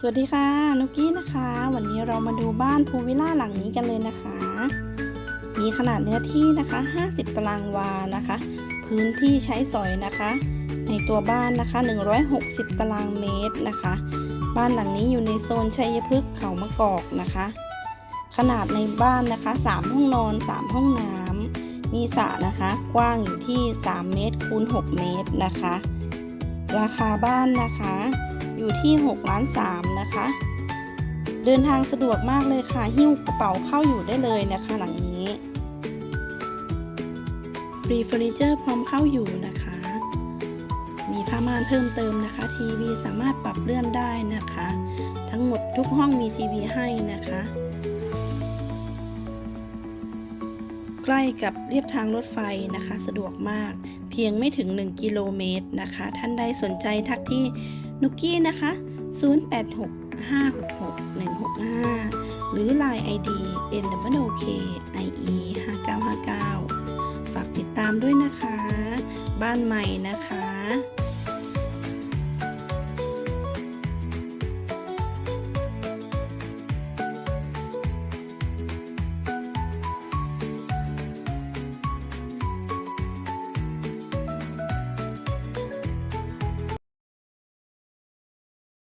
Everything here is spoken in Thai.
สวัสดีค่ะนุกกี้นะคะ วันนี้เรามาดูบ้านพูวิลล่าหลังนี้กันเลยนะคะ มีขนาดเนื้อที่นะคะ 50 ตารางวานะคะ พื้นที่ใช้สอยนะคะ ในตัวบ้านนะคะ 160 ตารางเมตรนะคะ บ้านหลังนี้อยู่ในโซนชัยพฤกษ์เขามะกอกนะคะ ขนาดในบ้านนะคะ 3 ห้องนอน 3 ห้องน้ำมีสระนะคะ กว้างอยู่ที่ 3 เมตรคูณ 6 เมตรนะคะ ราคาบ้านนะคะ อยู่ที่6ล้าน3นะคะ เดินทางสะดวกมากเลยค่ะ หิ้วกระเป๋าเข้าอยู่ได้เลยนะคะหลังนี้ ฟรีเฟอร์นิเจอร์พร้อมเข้าอยู่นะคะ มีผ้าม่านเพิ่มเติมนะคะ ทีวีสามารถปรับเลื่อนได้นะคะ ทั้งหมดทุกห้องมีทีวีให้นะคะใกล้กับเรียบทางรถไฟนะคะ สะดวกมาก เพียงไม่ถึง 1 กิโลเมตรนะคะ ท่านใดสนใจทักที่ นุกกี้นะคะ 0865661655 หรือ Line ID n w k i e 5959 ฝากติดตามด้วยนะคะ บ้านใหม่นะคะ